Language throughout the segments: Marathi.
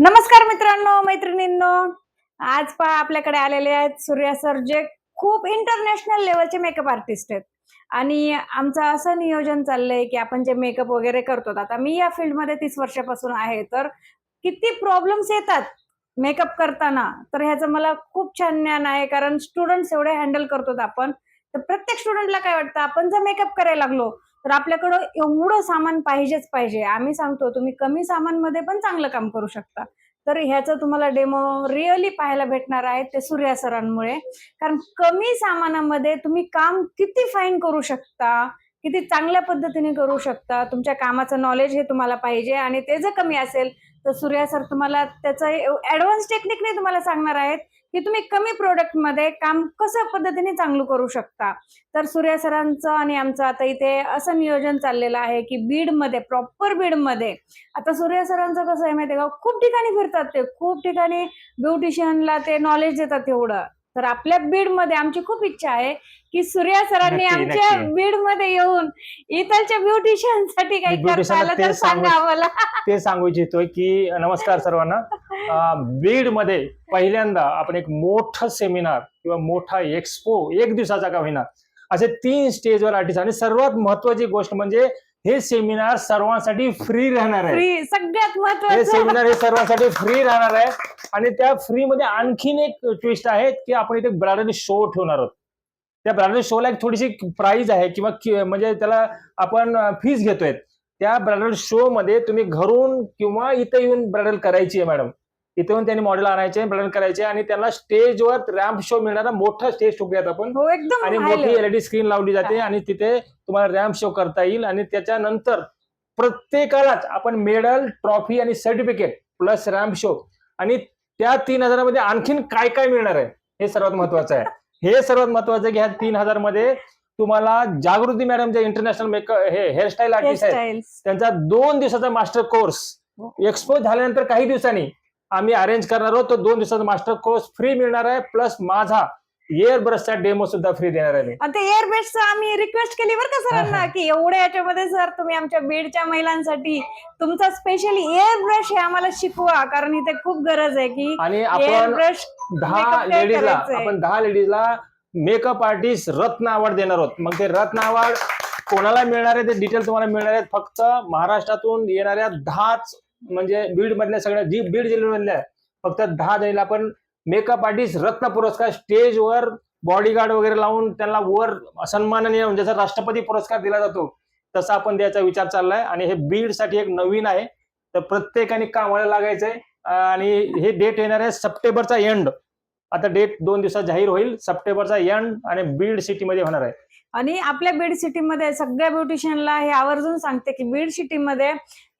नमस्कार मित्रांनो मैत्रिणींनो. आज पहा आपल्याकडे आलेले आहेत सूर्या सर जे खूप इंटरनॅशनल लेवलचे मेकअप आर्टिस्ट आहेत. आणि आमचं असं नियोजन चाललंय की आपण जे मेकअप वगैरे करतो आता मी या फील्डमध्ये तीस वर्षापासून आहे तर किती प्रॉब्लेम्स येतात मेकअप करताना? तर ह्याचं मला खूप छान ज्ञान आहे कारण स्टुडंट्स एवढे हँडल करतो आपण. तर प्रत्येक स्टुडंटला काय वाटतं आपण जर मेकअप करायला लागलो तर आपल्याकडं एवढं सामान पाहिजेच पाहिजे. आम्ही सांगतो तुम्ही कमी सामानमध्ये पण चांगलं काम करू शकता. तर ह्याचं तुम्हाला डेमो रिअली पाहायला भेटणार आहे ते सूर्या सरांमुळे. कारण कमी सामानामध्ये तुम्ही काम किती फाईन करू शकता किती चांगल्या पद्धतीने करू शकता तुमच्या कामाचं नॉलेज हे तुम्हाला पाहिजे आणि ते जर कमी असेल तर सूर्या सर तुम्हाला त्याचं ऍडव्हान्स टेक्निकने तुम्हाला सांगणार आहेत. की तुम्ही कमी प्रोडक्टमध्ये काम कसं पद्धतीने चांगलं करू शकता? तर सूर्या सरांचं आणि आमचं आता इथे असं नियोजन चाललेलं आहे की बीडमध्ये प्रॉपर बीडमध्ये आता सूर्या सरांचं कसं आहे माहितीये का? खूप ठिकाणी फिरतात ते. खूप ठिकाणी ब्युटिशियनला ते नॉलेज देतात एवढं. तर आपल्या बीडमध्ये आमची खूप इच्छा आहे की सूर्या सरांनी आमच्या. बीडमध्ये येऊन इथलच्या ब्युटिशियनसाठी काही करता आलं तर सांगू- आम्हाला ते सांगू इच्छितोय की नमस्कार सर्वांना बीडमध्ये पहिल्यांदा आपण एक मोठं सेमिनार किंवा मोठा एक्सपो एक दिवसाचा का होईना असे तीन स्टेजवर आर्टिस्ट आणि सर्वात महत्वाची गोष्ट म्हणजे हे सेमिनार सर्वांसाठी फ्री राहणार आहे. फ्री सगळ्यात हे महत्वाचं सेमिनार हे सर्वांसाठी फ्री राहणार आहे. आणि त्या फ्री मध्ये आणखीन एक ट्विस्ट आहे की आपण इथे ब्रायडल शो ठेवणार आहोत. त्या ब्रायडल शोला एक थोडीशी प्राइस आहे किंवा कि- म्हणजे त्याला आपण फीस घेतोय. त्या ब्रायडल शो मध्ये तुम्ही घरून किंवा इथे येऊन ब्रायडल करायची आहे मॅडम इथे येऊन त्यांनी मॉडेल आणायचे ब्रायडल करायचे आणि त्यांना स्टेजवर रॅम्प शो मिळणारा मोठा स्टेज ठोकूयात आपण. हो आणि मोठी. एलईडी स्क्रीन लावली जाते आणि तिथे तुम्हाला रॅम्प शो करता येईल आणि त्याच्यानंतर प्रत्येकालाच आपण मेडल ट्रॉफी आणि सर्टिफिकेट प्लस रॅम्प शो आणि त्या तीन हजारामध्ये आणखीन काय काय मिळणार आहे? हे सर्वात महत्वाचं आहे. हे सर्वात महत्वाचं आहे की ह्या तीन हजारमध्ये तुम्हाला जागृती मॅडम जे इंटरनॅशनल मेकअप हे हेअरस्टाईल आर्टिस्ट आहेत. त्यांचा दोन दिवसाचा मास्टर कोर्स एक्सपो झाल्यानंतर काही दिवसांनी आम्ही अरेंज करणार आहोत. तो दोन दिवसाचा मास्टर कोर्स फ्री मिळणार आहे. प्लस माझा एअर ब्रशचा डेमो सुद्धा फ्री देणार आहे मी. आणि ते एअर बेस्टचं आम्ही रिक्वेस्ट केली बरं का सरांना की एवढ्या याच्यामध्ये सर तुम्ही आमच्या बीडच्या महिलांसाठी तुमचा स्पेशली एअर ब्रश हे आम्हाला शिकवा कारण इथे खूप गरज आहे की आणि आपण ब्रश दहा काय लेडीजला करायचंय? आपण दहा लेडीजला मेकअप आर्टिस्ट रत्न अवॉर्ड देणार आहोत. मग ते रत्न अवॉर्ड कोणाला मिळणार आहे? ते डिटेल तुम्हाला मिळणार आहेत. फक्त महाराष्ट्रातून येणाऱ्या दहाच म्हणजे बीड मधल्या सगळ्या जी बीड जिल्ह्यामधल्या फक्त दहा जणीला आपण मेकअप आर्टिस्ट रत्न पुरस्कार स्टेजवर बॉडीगार्ड वगैरे लावून त्यांना वर सन्माननीय म्हणजे जसा राष्ट्रपती पुरस्कार दिला जातो तसा आपण द्यायचा विचार चाललाय. आणि हे बीडसाठी एक नवीन आहे. तर प्रत्येकाने कामाला लागायचंय. आणि हे डेट येणार आहे सप्टेंबरचा एंड आता डेट दोन दिवसात जाहीर होईल. सप्टेंबरचा एंड आणि बीड सिटीमध्ये होणार आहे. आणि आपल्या बीड सिटीमध्ये सगळ्या ब्युटिशियनला हे आवर्जून सांगते की बीड सिटीमध्ये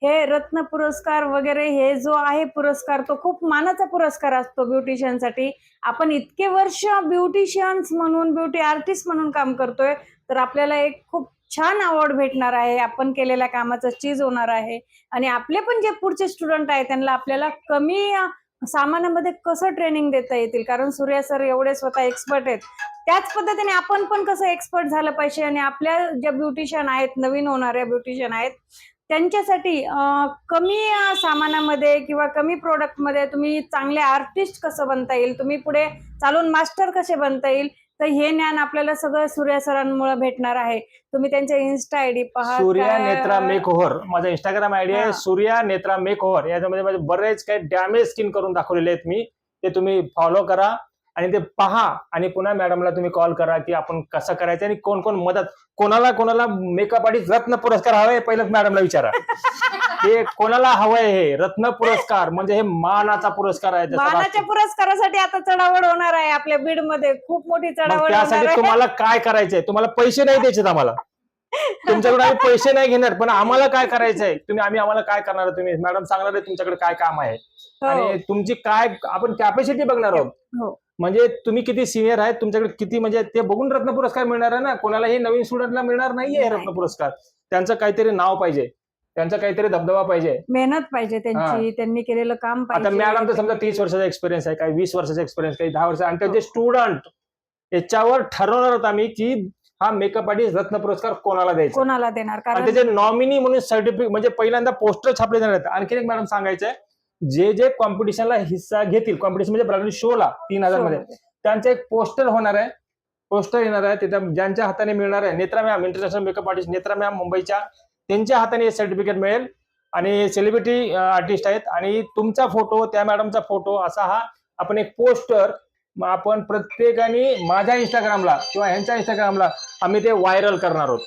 हे रत्न पुरस्कार वगैरे हे जो आहे पुरस्कार तो खूप मानाचा पुरस्कार असतो ब्युटिशियनसाठी. आपण इतके वर्ष ब्युटिशियन्स म्हणून ब्युटी आर्टिस्ट म्हणून काम करतोय तर आपल्याला एक खूप छान अवॉर्ड भेटणार आहे. आपण केलेल्या कामाचं चीज होणार आहे. आणि आपले पण जे पुढचे स्टुडंट आहेत त्यांना आपल्याला कमी सामानामध्ये कसं ट्रेनिंग देता येतील? कारण सूर्या सर एवढे स्वतः एक्सपर्ट आहेत. त्याच पद्धतीने आपण पण कसं एक्सपर्ट झालं पाहिजे आणि आपल्या ज्या ब्युटिशियन आहेत नवीन होणाऱ्या ब्युटिशियन आहेत त्यांच्यासाठी कमी सामानामध्ये किंवा कमी प्रोडक्टमध्ये तुम्ही चांगले आर्टिस्ट कसं बनता येईल? तुम्ही पुढे चालून मास्टर कसे बनता येईल? तर हे ज्ञान आपल्याला सगळं सूर्या सरांमुळे भेटणार आहे. तुम्ही त्यांच्या इन्स्टा आयडी पहा सूर्या नेत्रा मेक ओव्हर माझा इंस्टाग्राम आयडी आहे. सूर्या नेत्रा मेक ओव्हर याच्यामध्ये माझे बरेच काही डॅमेज स्किन करून दाखवलेले आहेत मी. ते तुम्ही फॉलो करा. आणि ते पहा आणि पुन्हा मॅडमला तुम्ही कॉल करा की आपण कसं करायचं आणि कोण कोण मदत कोणाला कोणाला मेकअप आर्टिस्ट रत्न पुरस्कार हवाय पहिलं मॅडमला विचारा. हे कोणाला हवंय हे? रत्न पुरस्कार म्हणजे हे मानाचा पुरस्कार आहे त्याचा मानाच्या पुरस्कारासाठी आता चढावड होणार आहे आपल्या बीडमध्ये. खूप मोठी मग चढावड त्यासाठी आहे. तुम्हाला काय करायचंय? तुम्हाला पैसे नाही द्यायचे आम्हाला. तुमच्याकडे आम्ही पैसे नाही घेणार पण आम्हाला काय करायचंय? तुम्ही आम्ही आम्हाला काय करणार आहे तुम्ही? मॅडम सांगणार आहे तुमच्याकडे काय काम आहे. हो. आणि तुमची काय आपण कॅपॅसिटी बघणार आहोत. हो. म्हणजे तुम्ही किती सिनियर आहेत तुमच्याकडे किती म्हणजे ते बघून रत्न पुरस्कार मिळणार आहे ना? कोणालाही नवीन स्टुडंटला मिळणार नाहीये हे नाही. रत्न पुरस्कार. त्यांचं काहीतरी नाव पाहिजे. त्यांचा काहीतरी धबधबा पाहिजे. मेहनत पाहिजे त्यांची त्यांनी केलेलं काम आता मॅडम तर समजा तीस वर्षाचा एक्सपिरियन्स आहे काही वीस वर्षाचा एक्सपिरियन्स काही दहा वर्ष आणि त्यांचे स्टुडंट याच्यावर ठरवणार आहोत आम्ही की हा मेकअप आर्टिस्ट रत्न पुरस्कार कोणाला द्यायचा? कोणाला देणार? कारण त्याचे नॉमिनी म्हणून सर्टिफिकेट म्हणजे पहिल्यांदा पोस्टर छापले जाणार आहेत. आणखी एक मॅडम सांगायचं आहे जे जे कॉम्पिटिशनला हिस्सा घेतील कॉम्पिटिशन म्हणजे शोला तीन हजारमध्ये. त्यांचं एक पोस्टर होणार आहे. पोस्टर येणार आहे. तिथं ज्यांच्या हाताने मिळणार आहे Netra ma'am international makeup artist Netra ma'am मुंबईच्या त्यांच्या हाताने सर्टिफिकेट मिळेल. आणि सेलिब्रिटी आर्टिस्ट आहेत. आणि तुमचा फोटो त्या मॅडमचा फोटो असा हा आपण एक पोस्टर आपण प्रत्येकाने माझ्या इंस्टाग्रामला किंवा ह्यांच्या इंस्टाग्रामला आम्ही ते व्हायरल करणार आहोत.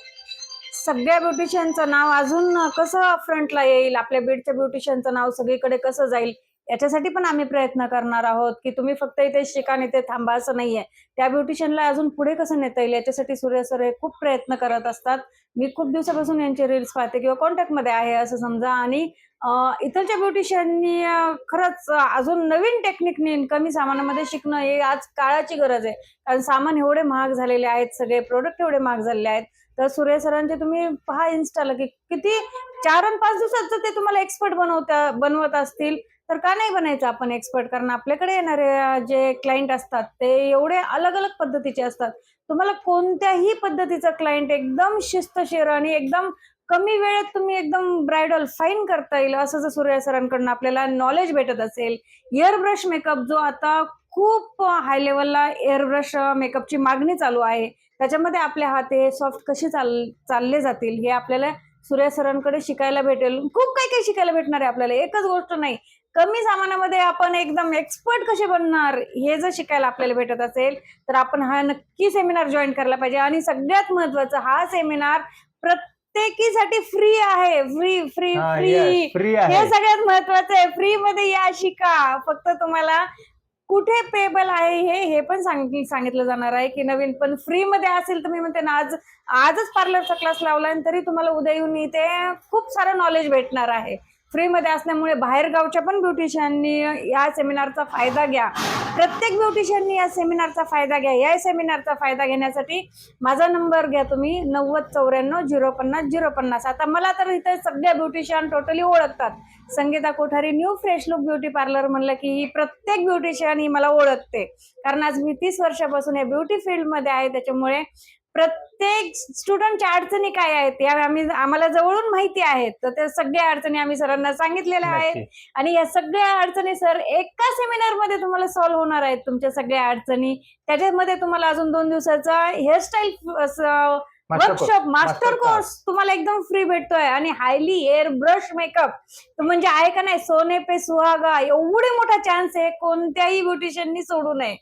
सगळ्या ब्युटिशियनचं नाव अजून कसं फ्रंटला येईल? आपल्या बीडच्या ब्युटिशियनचं नाव सगळीकडे कसं जाईल? याच्यासाठी पण आम्ही प्रयत्न करणार आहोत की तुम्ही फक्त इथे शिका इथे थांबा असं नाहीये. त्या ब्युटिशियनला अजून पुढे कसं नेता येईल याच्यासाठी सूर्य सर हे खूप प्रयत्न करत असतात. मी खूप दिवसापासून यांचे रील्स पाहते किंवा कॉन्टॅक्टमध्ये आहे असं समजा आणि इतरच्या इथलच्या ब्युटिशियननी खरंच अजून नवीन टेक्निकनी कमी सामानामध्ये शिकणं हे आज काळाची गरज आहे. कारण सामान एवढे महाग झालेले आहेत सगळे प्रोडक्ट एवढे महाग झालेले आहेत. तर सूर्य सरांचे तुम्ही पहा इन्स्टाला की किती चार आणि पाच दिवसात जर ते तुम्हाला एक्सपर्ट बनवता बनवत असतील. तर का नाही बनायचं आपण एक्सपर्ट कारण आपल्याकडे येणारे जे क्लायंट असतात ते एवढे अलग अलग पद्धतीचे असतात. तुम्हाला कोणत्याही पद्धतीचा क्लायंट एकदम शिस्तशीर आणि एकदम कमी वेळेत तुम्ही एकदम ब्रायडल फाईन करता येईल असं जर सूर्या सरांकडून आपल्याला नॉलेज भेटत असेल. एअरब्रश मेकअप जो आता खूप हाय लेवलला एअरब्रश मेकअपची मागणी चालू आहे. त्याच्यामध्ये आपले हात हे सॉफ्ट कसे चाल चालले जातील हे आपल्याला सूर्या सरांकडे शिकायला भेटेल. खूप काही काही शिकायला भेटणार आहे आपल्याला एकच गोष्ट नाही. कमी सामानामध्ये आपण एकदम एक्सपर्ट कसे बनणार हे जर शिकायला आपल्याला भेटत असेल तर आपण हा नक्की सेमिनार जॉईन करायला पाहिजे. आणि सगळ्यात महत्वाचं हा सेमिनार प्रत्येकीसाठी फ्री आहे. फ्री फ्री फ्री फ्री हे आहे. सगळ्यात महत्वाचं आहे. फ्री मध्ये या शिका. फक्त तुम्हाला कुठे पेबल आहे हे हे पण सांगितलं सांगितलं जाणार आहे की नवीन. पण फ्री मध्ये असेल तुम्ही म्हणते ना आज आजच पार्लरचा क्लास लावला आणि तरी तुम्हाला उद्या येऊन इथे खूप सारं नॉलेज भेटणार आहे. फ्री मध्ये असल्यामुळे बाहेर गावच्या पण ब्युटिशियननी या सेमिनारचा फायदा घ्या. प्रत्येक ब्युटिशियननी या सेमिनारचा फायदा घ्या. या सेमिनारचा फायदा घेण्यासाठी माझा नंबर घ्या तुम्ही नव्वद चौऱ्याण्णव झिरो पन्नास झिरो पन्नास. आता मला तर इथे सगळ्या ब्युटिशियन टोटली ओळखतात. Sangeeta Kothari new fresh look beauty parlour म्हणलं की ही प्रत्येक ब्युटिशियन ही मला ओळखते. कारण आज मी तीस वर्षापासून या ब्युटी फील्डमध्ये आहे त्याच्यामुळे प्रत्येक स्टुडंटच्या अडचणी काय आहेत या आम्ही आम्हाला जवळून माहिती आहेत. तर त्या सगळ्या अडचणी आम्ही सरांना सांगितलेल्या आहेत. आणि या सगळ्या अडचणी सर एका सेमिनारमध्ये तुम्हाला सॉल्व्ह होणार आहेत तुमच्या सगळ्या अडचणी. त्याच्यामध्ये तुम्हाला अजून दोन दिवसाचा हेअरस्टाईल. वर्कशॉप मास्टर कोर्स तुम्हाला एकदम फ्री भेटतोय. आणि हायली एअर ब्रश मेकअप म्हणजे आहे का नाही सोने पे सुहागा एवढे मोठा चान्स आहे कोणत्याही ब्युटिशियननी सोडू नये.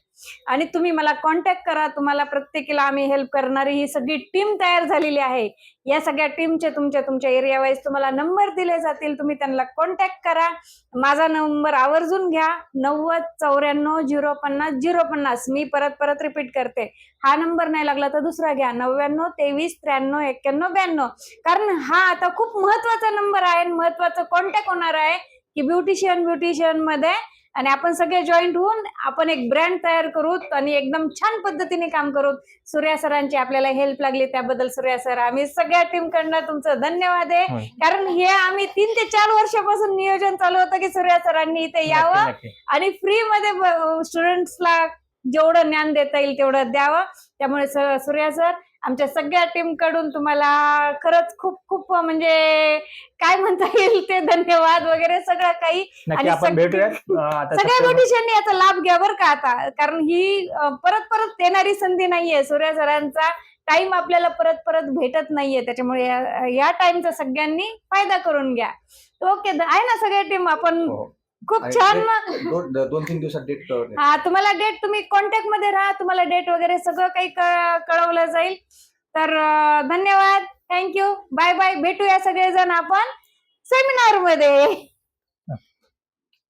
आणि तुम्ही मला कॉन्टॅक्ट करा. तुम्हाला प्रत्येकीला आम्ही हेल्प करणारी. ही सगळी टीम तयार झालेली आहे. या सगळ्या टीमचे तुमच्या तुमच्या एरिया वाईज तुम्हाला नंबर दिले जातील. तुम्ही त्यांना कॉन्टॅक्ट करा. माझा नंबर आवर्जून घ्या. नव्वद चौऱ्याण्णव झिरो पन्नास झिरो पन्नास. मी परत परत रिपीट करते. हा नंबर नाही लागला तर दुसरा घ्या. नव्याण्णव तेवीस त्र्याण्णव एक्क्याण्णव ब्याण्णव. कारण हा आता खूप महत्त्वाचा नंबर आहे महत्त्वाचा कॉन्टॅक्ट होणार आहे की ब्युटिशियन ब्युटिशियनमध्ये आणि आपण सगळे जॉईंट होऊन आपण एक ब्रँड तयार करूत आणि एकदम छान पद्धतीने काम करूत सूर्या सरांची आपल्याला हेल्प लागली त्याबद्दल सूर्या सर आम्ही सगळ्या टीम कडनं तुमचं धन्यवाद आहे. कारण हे आम्ही तीन ते चार वर्षापासून नियोजन चालू होतं की सूर्या सरांनी इथे यावं. आणि फ्री मध्ये स्टुडंट्सला जेवढं ज्ञान देता येईल तेवढं द्यावं त्यामुळे सूर्या सर आमच्या सगळ्या टीमकडून तुम्हाला खरंच खूप खूप म्हणजे काय म्हणता येईल ते धन्यवाद वगैरे सगळं काही. आणि सगळ्या ब्युटिशियननी याचा लाभ घ्या बरं का आता. कारण ही परत परत येणारी संधी नाहीये. सूर्या सरांचा टाइम आपल्याला परत परत भेटत नाहीये. त्याच्यामुळे या- या टाइमचा सगळ्यांनी फायदा करून घ्या. ओके आहे ना सगळ्या टीम आपण हो. खूप आणि छान date- दोन दोन तीन दिवसात डेट हा तुम्हाला डेट तुम्ही कॉन्टॅक्टमध्ये राहा तुम्हाला डेट वगैरे सगळं काही क- कळवलं जाईल. तर अं, धन्यवाद. थँक्यू बाय बाय भेटूया सगळेजण आपण सेमिनारमध्ये.